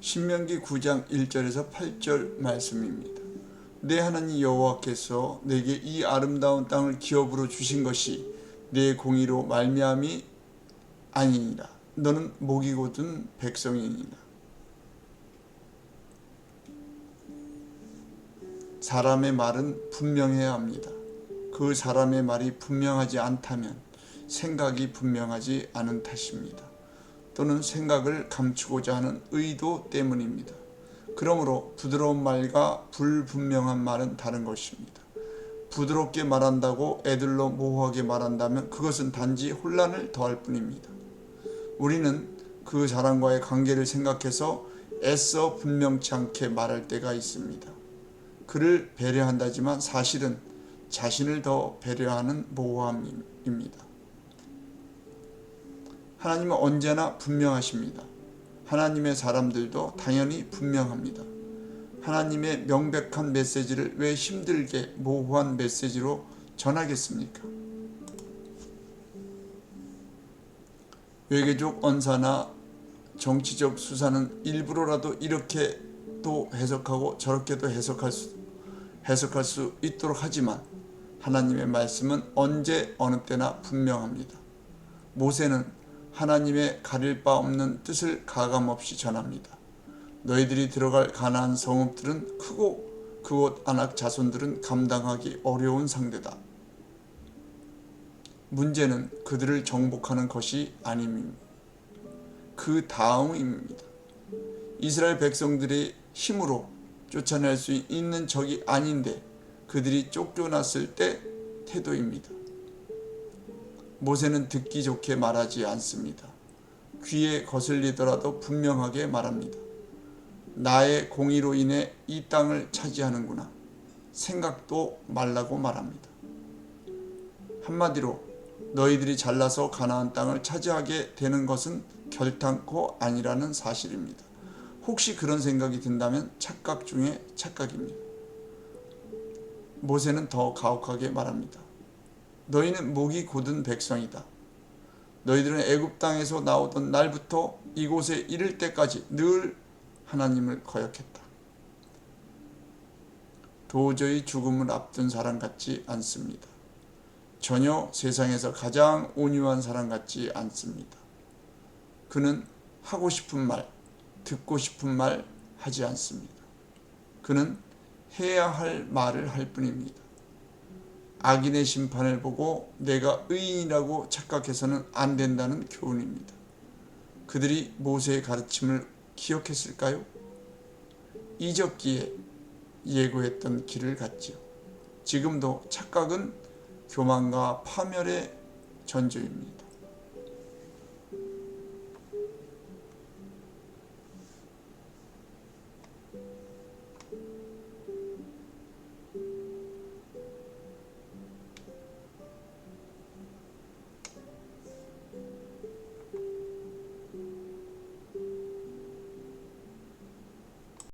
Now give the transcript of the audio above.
신명기 9장 1절에서 8절 말씀입니다. 내 하나님 여호와께서 내게 이 아름다운 땅을 기업으로 주신 것이 내 공의로 말미암이 아니니라. 너는 목이 곧은 백성이니라. 사람의 말은 분명해야 합니다. 그 사람의 말이 분명하지 않다면 생각이 분명하지 않은 탓입니다. 또는 생각을 감추고자 하는 의도 때문입니다. 그러므로 부드러운 말과 불분명한 말은 다른 것입니다. 부드럽게 말한다고 애들로 모호하게 말한다면 그것은 단지 혼란을 더할 뿐입니다. 우리는 그 사람과의 관계를 생각해서 애써 분명치 않게 말할 때가 있습니다. 그를 배려한다지만 사실은 자신을 더 배려하는 모호함입니다. 하나님은 언제나 분명하십니다. 하나님의 사람들도 당연히 분명합니다. 하나님의 명백한 메시지를 왜 힘들게 모호한 메시지로 전하겠습니까? 외교적 언사나 정치적 수사는 일부러라도 이렇게 또 해석하고 저렇게도 해석할 수, 해석할 수 있도록 하지만 하나님의 말씀은 언제 어느 때나 분명합니다. 모세는 하나님의 가릴 바 없는 뜻을 가감없이 전합니다. 너희들이 들어갈 가나안 성읍들은 크고 그곳 안악 자손들은 감당하기 어려운 상대다. 문제는 그들을 정복하는 것이 아닙니다. 그 다음입니다. 이스라엘 백성들의 힘으로 쫓아낼 수 있는 적이 아닌데 그들이 쫓겨났을 때 태도입니다. 모세는 듣기 좋게 말하지 않습니다. 귀에 거슬리더라도 분명하게 말합니다. 나의 공의로 인해 이 땅을 차지하는구나. 생각도 말라고 말합니다. 한마디로 너희들이 잘나서 가나안 땅을 차지하게 되는 것은 결탄코 아니라는 사실입니다. 혹시 그런 생각이 든다면 착각 중에 착각입니다. 모세는 더 가혹하게 말합니다. 너희는 목이 곧은 백성이다. 너희들은 애굽 땅에서 나오던 날부터 이곳에 이를 때까지 늘 하나님을 거역했다. 도저히 죽음을 앞둔 사람 같지 않습니다. 전혀 세상에서 가장 온유한 사람 같지 않습니다. 그는 하고 싶은 말, 듣고 싶은 말 하지 않습니다. 그는 해야 할 말을 할 뿐입니다. 악인의 심판을 보고 내가 의인이라고 착각해서는 안 된다는 교훈입니다. 그들이 모세의 가르침을 기억했을까요? 이적기에 예고했던 길을 갔지요. 지금도 착각은 교만과 파멸의 전조입니다.